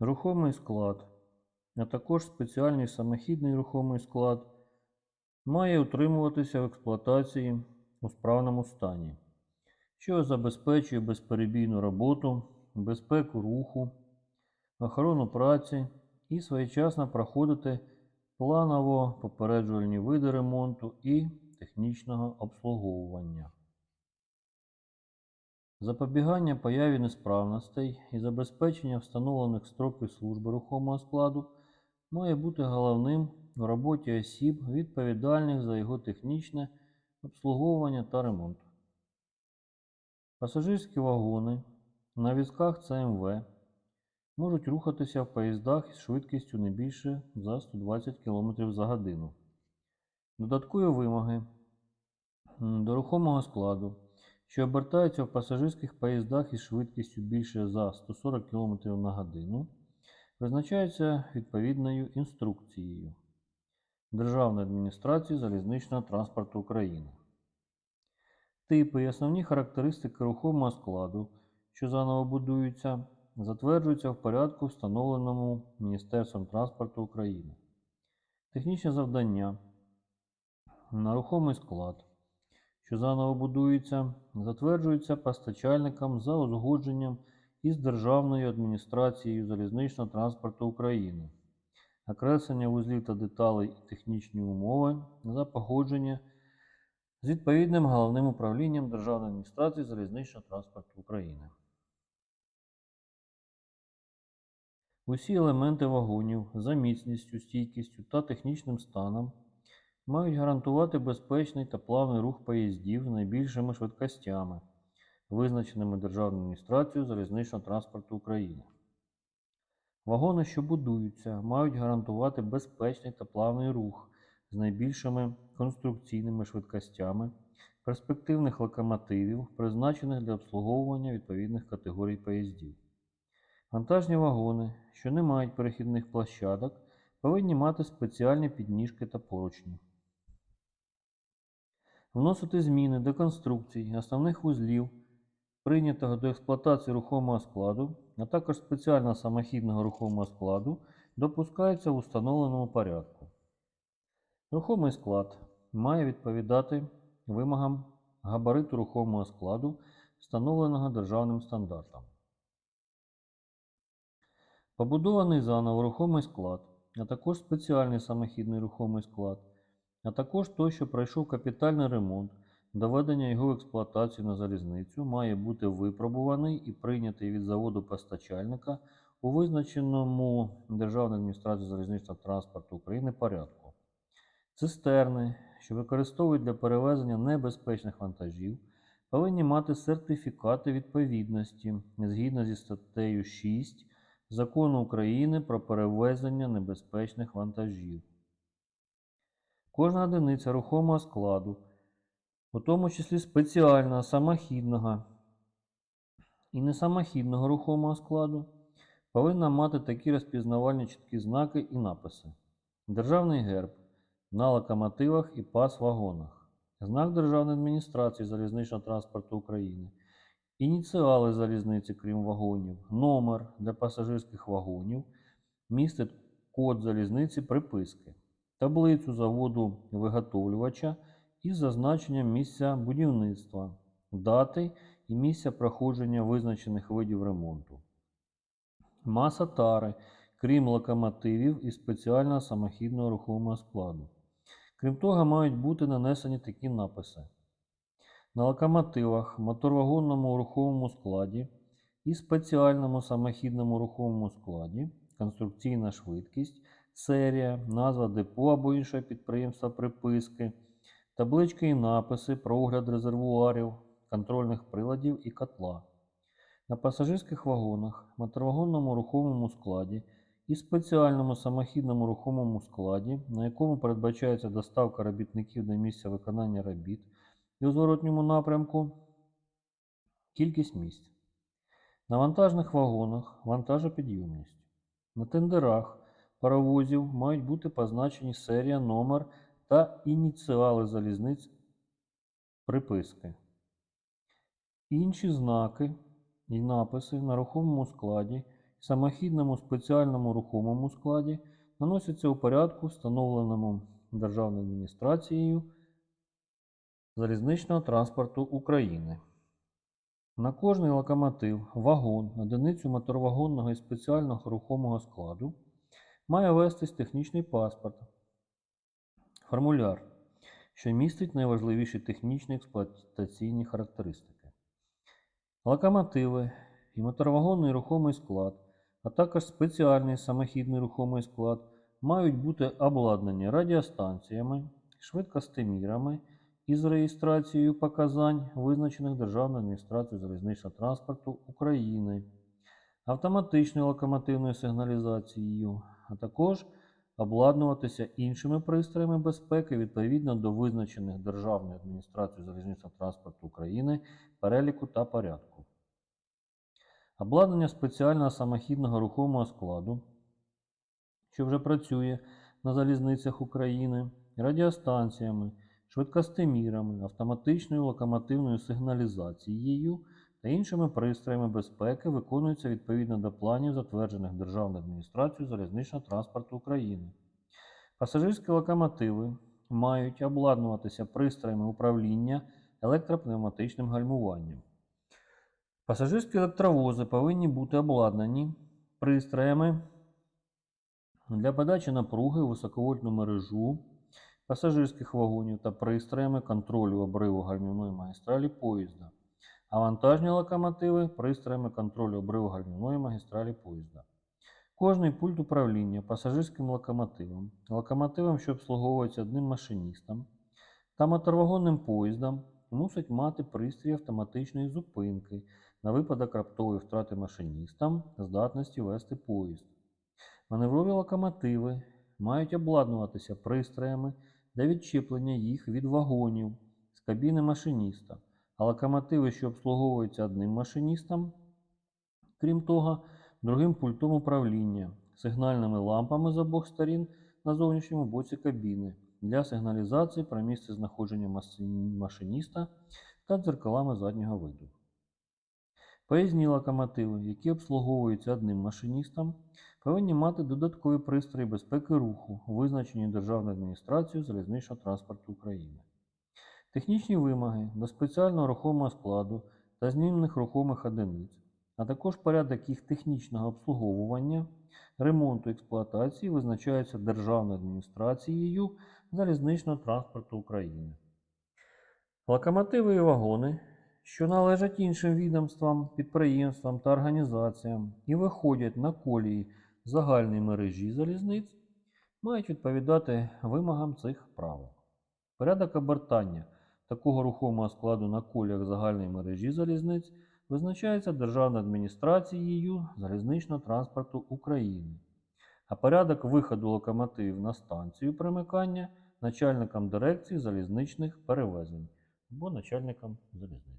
рухомий склад, а також спеціальний самохідний рухомий склад має утримуватися в експлуатації у справному стані, що забезпечує безперебійну роботу, безпеку руху, охорону праці і своєчасно проходити планово попереджувальні види ремонту і технічного обслуговування. Запобігання появі несправностей і забезпечення встановлених строків служби рухомого складу має бути головним в роботі осіб, відповідальних за його технічне обслуговування та ремонт. Пасажирські вагони на візках ЦМВ можуть рухатися в поїздах із швидкістю не більше за 120 км за годину. Додаткові вимоги до рухомого складу, що обертаються в пасажирських поїздах із швидкістю більше за 140 км на годину, визначаються відповідною інструкцією Державної адміністрації залізничного транспорту України. Типи і основні характеристики рухомого складу, що заново будуються, затверджуються в порядку, встановленому Міністерством транспорту України. Технічне завдання на рухомий склад, що заново будується, затверджується постачальником за узгодженням із Державною адміністрацією залізничного транспорту України, окреслення вузлів та деталей і технічні умови за погодження з відповідним головним управлінням Державної адміністрації залізничного транспорту України. Усі елементи вагонів за міцністю, стійкістю та технічним станом мають гарантувати безпечний та плавний рух поїздів з найбільшими швидкостями, визначеними Державною адміністрацією залізничного транспорту України. Вагони, що будуються, мають гарантувати безпечний та плавний рух з найбільшими конструкційними швидкостями перспективних локомотивів, призначених для обслуговування відповідних категорій поїздів. Вантажні вагони, що не мають перехідних площадок, повинні мати спеціальні підніжки та поручні. Вносити зміни до конструкцій, основних вузлів, прийнятого до експлуатації рухомого складу, а також спеціального самохідного рухомого складу допускається в установленому порядку. Рухомий склад має відповідати вимогам габариту рухомого складу, встановленого державним стандартом. Побудований заново рухомий склад, а також спеціальний самохідний рухомий склад, а також той, що пройшов капітальний ремонт, доведення його в експлуатацію на залізницю, має бути випробуваний і прийнятий від заводу постачальника у визначеному Державною адміністрацією залізничного транспорту України порядку. Цистерни, що використовують для перевезення небезпечних вантажів, повинні мати сертифікати відповідності згідно зі статтею 6 Закону України про перевезення небезпечних вантажів. Кожна одиниця рухомого складу, у тому числі спеціального самохідного. І несамохідного рухомого складу, повинна мати такі розпізнавальні чіткі знаки і написи: Державний герб на локомотивах і пас-вагонах, знак Державної адміністрації залізничного транспорту України, ініціали залізниці, крім вагонів, номер для пасажирських вагонів, містить код залізниці приписки, таблицю заводу виготовлювача із зазначенням місця будівництва, дати і місця проходження визначених видів ремонту. Маса тари, крім локомотивів і спеціального самохідного рухомого складу. Крім того, мають бути нанесені такі написи. На локомотивах, моторвагонному рухомому складі і спеціальному самохідному рухомому складі, конструкційна швидкість, серія, назва депо або іншого підприємства приписки, таблички і написи про огляд резервуарів, контрольних приладів і котла. На пасажирських вагонах, моторвагонному рухомому складі і спеціальному самохідному рухомому складі, на якому передбачається доставка робітників до місця виконання робіт і у зворотньому напрямку, кількість місць. На вантажних вагонах вантажопідйомність. На тендерах паровозів мають бути позначені серія, номер та ініціали залізниць приписки. Інші знаки і написи на рухомому складі самохідному спеціальному рухомому складі наносяться у порядку, встановленому Державною адміністрацією залізничного транспорту України. На кожний локомотив, вагон, одиницю моторвагонного і спеціального рухомого складу має вестись технічний паспорт, формуляр, що містить найважливіші технічні експлуатаційні характеристики. Локомотиви і моторвагонний рухомий склад, а також спеціальний самохідний рухомий склад мають бути обладнані радіостанціями, швидкостимірами із реєстрацією показань, визначених Державною адміністрацією залізничного транспорту України, автоматичною локомотивною сигналізацією, а також обладнуватися іншими пристроями безпеки відповідно до визначених Державною адміністрацією залізничного транспорту України переліку та порядку. Обладнання спеціального самохідного рухомого складу, що вже працює на залізницях України, радіостанціями, швидкостимірами, автоматичною локомотивною сигналізацією та іншими пристроями безпеки виконується відповідно до планів, затверджених Державною адміністрацією залізничного транспорту України. Пасажирські локомотиви мають обладнуватися пристроями управління електропневматичним гальмуванням. Пасажирські електровози повинні бути обладнані пристроями для подачі напруги у високовольтну мережу пасажирських вагонів та пристроями контролю обриву гальмівної магістралі поїзда, а вантажні локомотиви пристроями контролю обриву гальмівної магістралі поїзда. Кожний пульт управління пасажирським локомотивом, локомотивом, що обслуговується одним машиністом, та моторвагонним поїздом мусить мати пристрій автоматичної зупинки на випадок раптової втрати машиністам здатності вести поїзд. Маневрові локомотиви мають обладнуватися пристроями для відчіплення їх від вагонів з кабіни машиніста, а локомотиви, що обслуговуються одним машиністом, крім того, другим пультом управління, сигнальними лампами з обох сторін на зовнішньому боці кабіни для сигналізації про місце знаходження машиніста та дзеркалами заднього виду. Поїзні локомотиви, які обслуговуються одним машиністом, повинні мати додаткові пристрої безпеки руху, визначені Державною адміністрацією залізничного транспорту України. Технічні вимоги до спеціального рухомого складу та знімних рухомих одиниць, а також порядок їх технічного обслуговування, ремонту експлуатації визначаються Державною адміністрацією залізничного транспорту України. Локомотиви і вагони, що належать іншим відомствам, підприємствам та організаціям і виходять на колії загальної мережі залізниць, мають відповідати вимогам цих правил. Порядок обертання такого рухомого складу на колях загальної мережі залізниць визначається Державною адміністрацією залізничного транспорту України, а порядок виходу локомотивів на станцію примикання начальником дирекції залізничних перевезень або начальником залізниці.